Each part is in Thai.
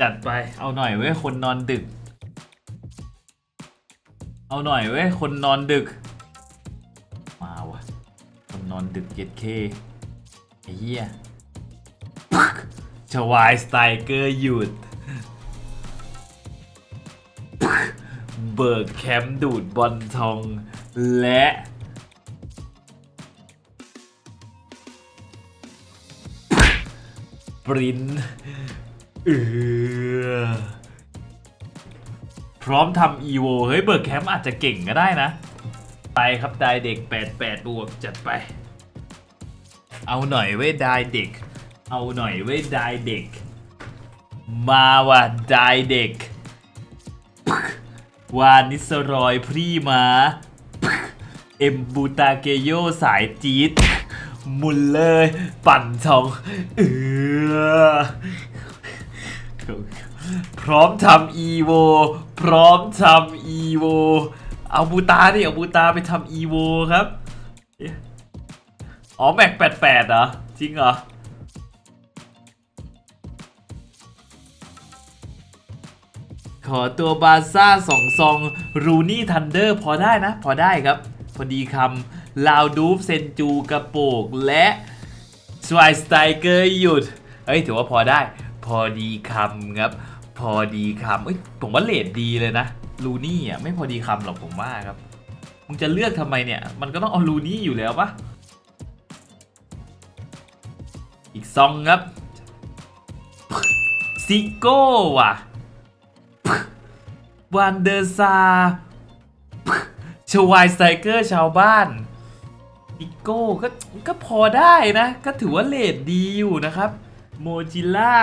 จัดไป เอาหน่อยเว้ยคนนอนดึก เอาหน่อยเว้ยคนนอนดึก มาวะคนนอนดึกเย็ดเคไอ้เหี้ยชวายสไตเกอร์หยุด เบิร์กแคมป์ดูดบอลทองและปริน เออพร้อมทำอีโวเฮ้ยเบิร์กแคมป์อาจจะเก่งก็ได้นะ ไปครับได้เด็ก 88 บวกจัดไป เอาหน่อยเว้ยได้เด็ก เอาหน่อยเว้ยได้เด็ก มาว่ะได้เด็ก วานิสรอยพรีมาเอ็มบูตาเกโยสายจี๊ดมุลเลอร์ปั่นทองเออ พร้อมทำอีโว พร้อมทำอีโว เอาบูตาดิเอาบูตาไปทำอีโวครับ อ๋อแม็ก88เหรอ จริงเหรอ ขอตัวบาซ่าสองซอง รูนี่ทันเดอร์พอได้นะ พอได้ครับ พอดีคำลาวดูฟเซนจูกระโปกและสวายสไตเกอร์หยุดเฮ้ย ถือว่าพอได้ พอดีคำครับ พอดีคำเอ้ยผมว่าเลดดีเลยนะลูนี่อะไม่พอดีคำหรอกผมว่าครับมึงจะเลือกทำไมเนี่ย มันก็ต้องเอาลูนี่อยู่แล้วปะอีกซองครับซิโก้ว่ะวันเดอร์ซาชวายไตรเกอร์ชาวบ้านซิโก้ก็ก็พอได้นะ ก็ถือว่าเลดดีอยู่นะครับ โมจิล่า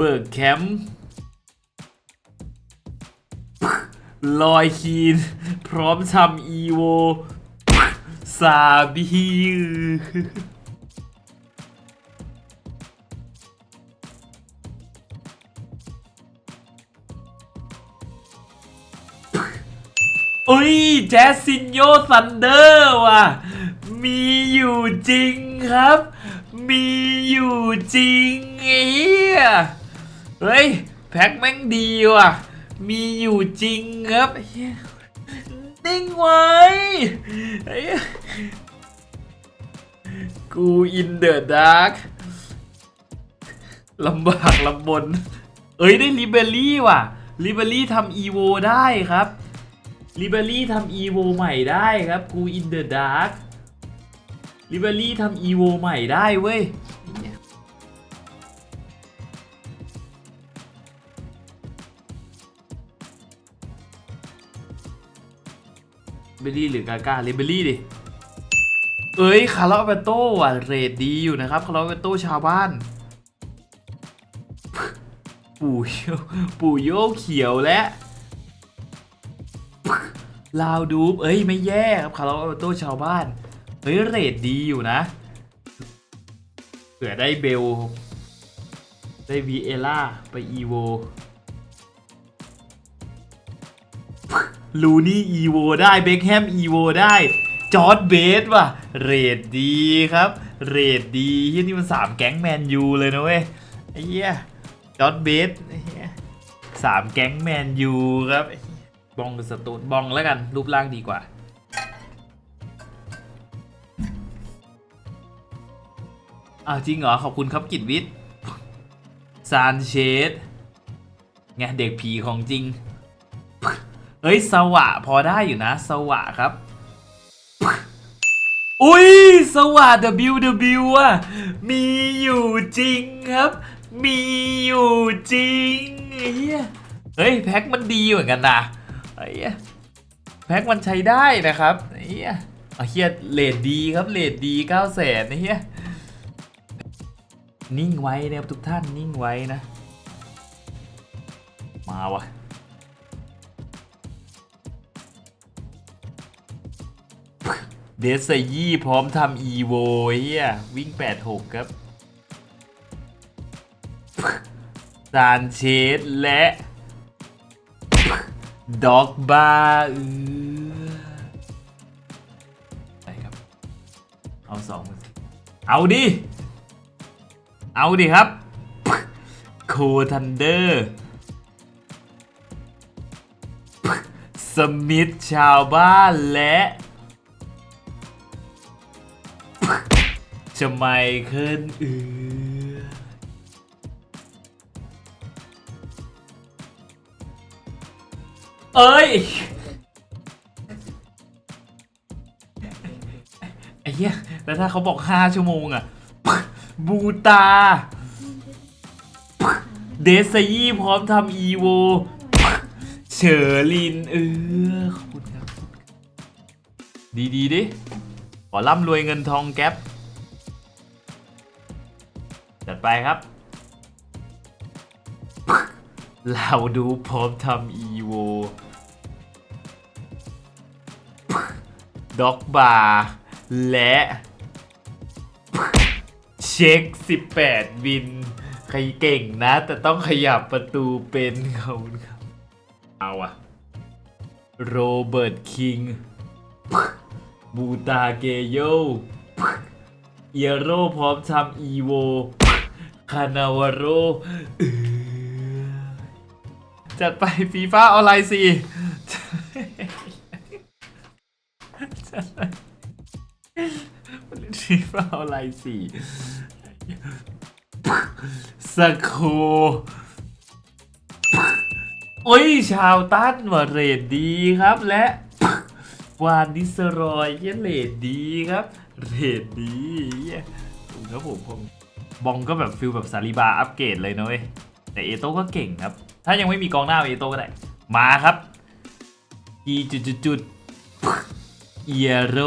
เบิร์กแคมป์ลอยคีน พร้อมทำอีโวซาบีอุ้ยแจสซินโยซันเดอร์ว่ะ มีอยู่จริงครับ มีอยู่จริงไอ้ เฮ้ย แพ็คแม่งดีว่ะ มีอยู่จริงครับนิ่งไว้กูอินเดอะดาร์กลำบากลำบน เอ้ยได้ลิเบอรี่ว่ะลิเบอรี่ทำอีโวได้ครับลิเบอรี่ทำอีโวใหม่ได้ครับกูอินเดอะดาร์กลิเบอรี่ทำอีโวใหม่ได้เว้ย บลลี่หรือกาก้าเลเบลลี่ดิ เอ้ยคาร์ลเบโต้อะเรทดีอยู่นะครับคาร์ลเบโต้ชาวบ้าน ปู่โยปู่โยกเขียวและลาวดูบเอ้ยไม่แย่ครับคาร์ลเบโต้ชาวบ้าน เฮ้ยเรทดีอยู่นะเผื่อได้เบล ได้วีเอล่าไปอีโว ลูนี่อีโวได้เบคแฮมอีโวได้จอร์ดเบสว่ะเรดดีครับเรดดีเฮียนี่มันสามแก๊งแมนยูเลยนะเว้ยไอ้เหี้ยจอร์ดเบสไอ้เหี้ยสามแก๊งแมนยูครับไอ้เหี้ยบองสตูนบองแล้วกันรูปร่างดีกว่าอ้าวจริงเหรอ ขอบคุณครับกิตวิทย์ซานเชสไงเด็กผีของจริง เฮ้ยสวะพอได้อยู่นะ สวะครับ อุ้ยสวะ WW อะมีอยู่จริงครับ มีอยู่จริงไอ้เหี้ยเฮ้ยแพ็คมันดีเหมือนกันนะไอ้เหี้ยแพ็คมันใช้ได้นะครับไอ้เฮียเอเฮียเลดดีครับเลดดีเก้าแสนเฮียนิ่งไว้นะครับทุกท่านนิ่งไว้นะ มาวะ เดซไซยี่พร้อมทำอีโวเฮียวิ่ง 86 ครับ ซานเชสและด็อกบาเออไปครับ เอาสองเอาดิ เอาดิครับ โคทันเดอร์สมิธชาวบ้านและ จะไมเคิลเอือเอ้ย ไอ้เหี้ยแล้วถ้าเขาบอก 5 ชั่วโมงอะบูตา เดซยี่พร้อมทำอีโว เฉอลินเออขอบคุณครับ ดีดีดิ ขอร่ำรวยเงินทองแก๊ป จัดไปครับ เราดูพร้อมทำอีโวด็อกบาร์และ เช็ค 18 วิน ใครเก่งนะ แต่ต้องขยับประตูเป็นเขอบคุณครับเอาอะโรเบิร์ตคิงบูตาเกโยเอโรพร้อมทำอีโว คานาวาโรเออจัดไปฟีฟ่าออนไลน์สิฟีฟ่าออนไลน์สี่สโคโอ้ย ชาวตั้นว่าเรดดีครับและวานิสรอยเยเรดดีครับ เรดดีครับผมผม บองก็แบบฟิลแบบซาลิบาอัปเกรดเลยนะเว้ยแต่เอโต้ก็เก่งครับ ถ้ายังไม่มีกองหน้าเอโต้ก็ได้ มาครับอีจุดจุดจุดเอียโร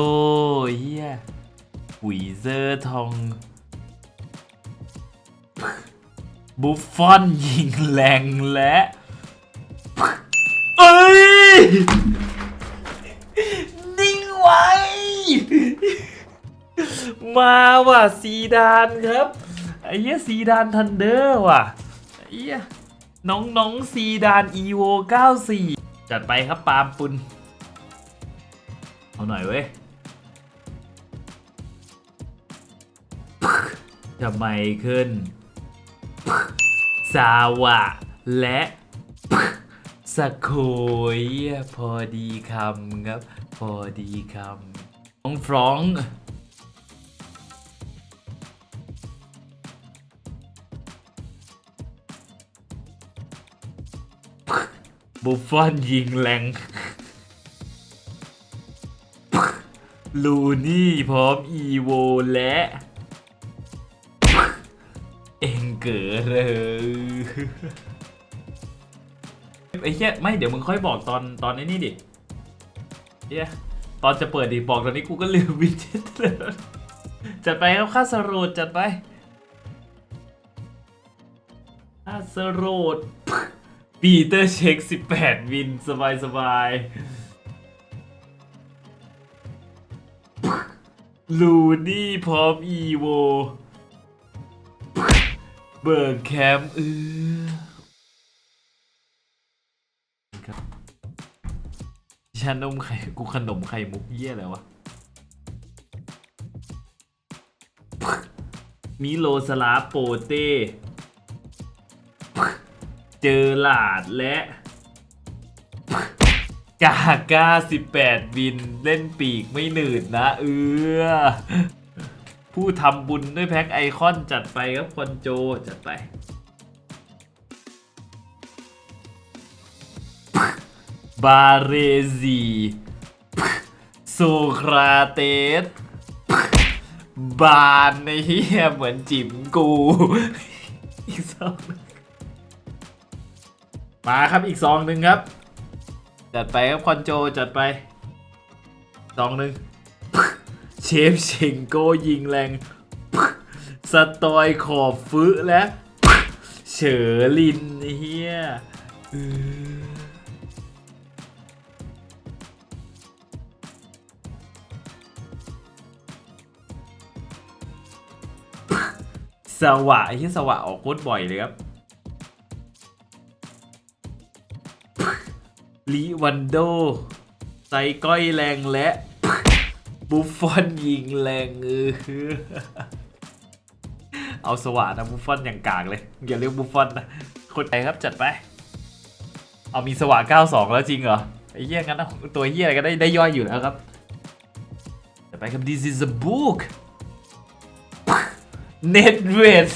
เฮียหวีเซอร์ทองบุฟฟอนยิงแรงและเอ้ยนิ่งไว้ มาว่ะซีดานครับ อ้เหี้ยซีดานทันเดอร์ว่ะไอ้เหี้ยน้องน้องซีดานอีโว94 จัดไปครับปาล์มปุนเอาหน่อยเว้ยทำไมขึ้นสาวะ และสะโคยพอดีคำครับ พอดีคำน้องฟรอง บุฟฟอนยิงแรงลูนี่พร้อมอีโวและ เองเก๋อเลยไอ้เหี้ยไม่เดี๋ยวมึงค่อยบอกตอนตอนไอ้นี่ดิเหี้ยตอนจะเปิดดิบอกตอนนี้กูก็ลืมวิดเจ็ตเลยจัดไปครับค่าสโรดจัดไปค่าสโรด ปีเตอร์เช็ค 18 วิน สบายสบายลูนี่พร้อมอีโว เบิร์กแคม์เออครับชานมไข่กูขนมไข่มุกเยี่ยอะไรวะ มิโลสลาโปเต้ เจอหลาดและกาก้า 18 บินเล่นปีกไม่หนืดนะ เออผู้ทำบุญด้วยแพ็คไอคอนจัดไปครับคอนโจจัดไป บาเรซี โซคราเตส บานในเฮียเหมือนจิ๋มกูอีกซอง มาครับอีกซองหนึ่งครับ จัดไปครับคอนโจจัดไปสองหนึ่งเชฟเชงโกยิงแรงสตอยขอบฟื้และเฉอลินเฮียเออสวะไอ้ที่สวะออกโคตรบ่อยเลยครับ ลีวันโดไซก้อยแรงและบุฟฟอนยิงแรงเออเอาสว่านนะบุฟฟอนอย่างกากเลยอย่าเรียกบุฟฟอนนะคนไหนครับจัดไป เอามีสว่าน92 แล้วจริงเหรอไอ้เหี้ยงั้นตัวเหี้ยอะไรก็ได้ได้ย่อยอยู่แล้วครับจัดไปครับ this is a book net w e i t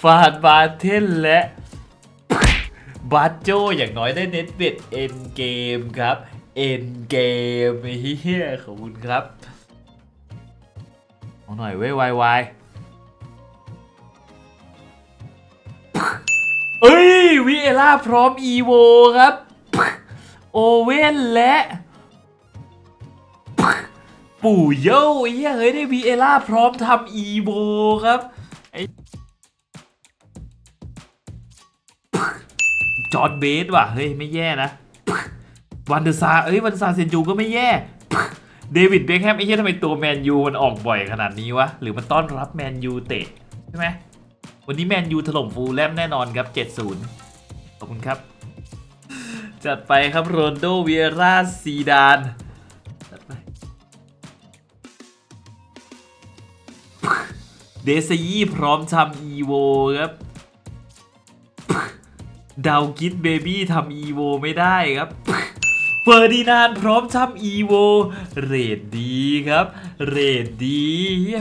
ฟาดบาเทนและ บาโจอย่างน้อยได้เน็ตเบ็ดเอ็นเกมครับ เอ็นเกมเฮียขอบคุณครับเอาหน่อยเว้ยวายวายเอ้ยวิเอล่าพร้อมอีโวครับ โอเว่นและปู่โย่เฮียเฮ้ยได้วีเอล่าพร้อมทำอีโวครับไจอร์ดเบสว่ะ เฮ้ย ไม่แย่นะ วันเดอร์ซาเอ้ย วันเดอร์ซาเซนจูก็ไม่แย่ เดวิดเบคแฮมไอ้เหี้ยทำไมตัวแมนยูมันออกบ่อยขนาดนี้วะ หรือมันต้อนรับแมนยูเตะ ใช่ไหม วันนี้แมนยูถล่มฟูลแลมแน่นอนครับ 7-0 ขอบคุณครับ จัดไปครับโรนโดเวียร่าซีดานจัดไปเดซยี่พร้อมทำอีโวครับ ดาวกิดเบบี้ทำอีโวไม่ได้ครับเฟอร์ดินานพร้อมทำอีโวเรดดีครับ เรดดี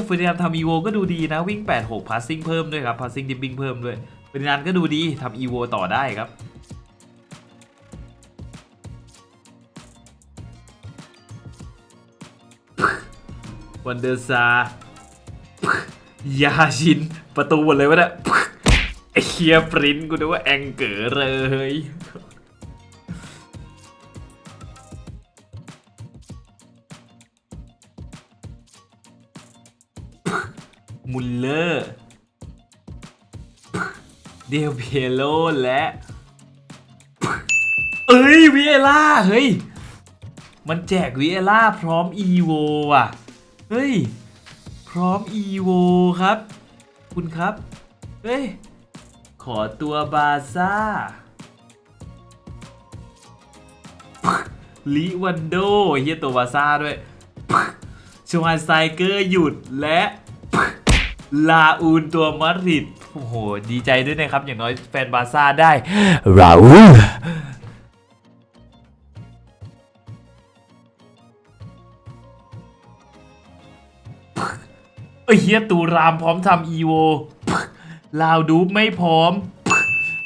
เฟอร์ดินานทำอีโวก็ดูดีนะ วิ่ง 86พาสซิ่งเพิ่มด้วยครับพาสซิ่งดิปปิ้งเพิ่มด้วยเฟอร์ดินานก็ดูดีทำอีโวต่อได้ครับวันเดอร์ซายาชินประตูหมดเลยวะเนี่ย เคียปรินกูนึกว่าแองเกอร์เลยมุลเลอร์ เดลเปโลและ เอ้ยวิเอล่า เฮ้ย มันแจกวิเอล่าพร้อมอีโวอะ เฮ้ย พร้อมอีโวครับ คุณครับ เฮ้ย ขอตัวบาซ่า ลิวันโดเฮียตัวบาซ่าด้วย ชวานไซเกอร์หยุดและ ลาอูนตัวมาดริด โอ้โห ดีใจด้วยนะครับ อย่างน้อยแฟนบาซ่าได้ราอูลเอ้ยเฮียตูรามพร้อมทำอีโว ลาวดูไม่พร้อม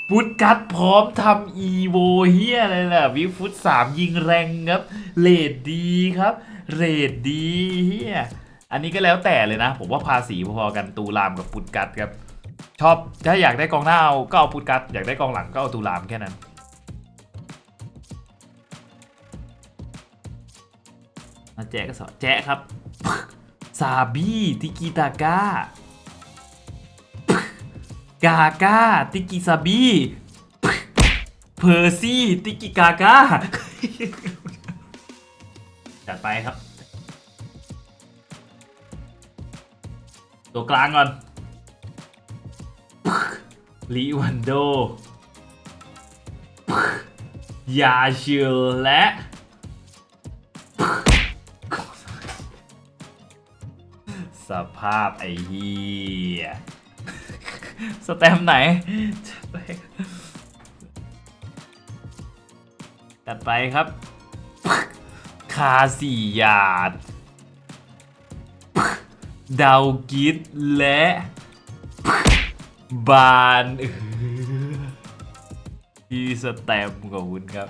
ฟุตกัดพร้อมทำอีโวเฮียอะไรล่ะวิฟุตสามยิงแรงครับเรดดีครับเรดดีเฮียอันนี้ก็แล้วแต่เลยนะ ผมว่าภาษีพอๆกันตูรามกับฟุตกัดครับ ชอบถ้าอยากได้กองหน้าเอาก็เอาฟุตกัดอยากได้กองหลังก็เอาตูรามแค่นั้นมาแจกก็สอแจกครับซาบี้ติกิตาก้า กาก้า ติกิซาบีเพอร์ซี่ ติกิกาก้า จัดไปครับ ตัวกลางก่อนลีวันโดยาชิลและสภาพไอ้เฮีย สแตมไหนจัดไปครับ คาสี่หยาด ดาวกิดและ บานเออพี่สแตมขอบคุณครับ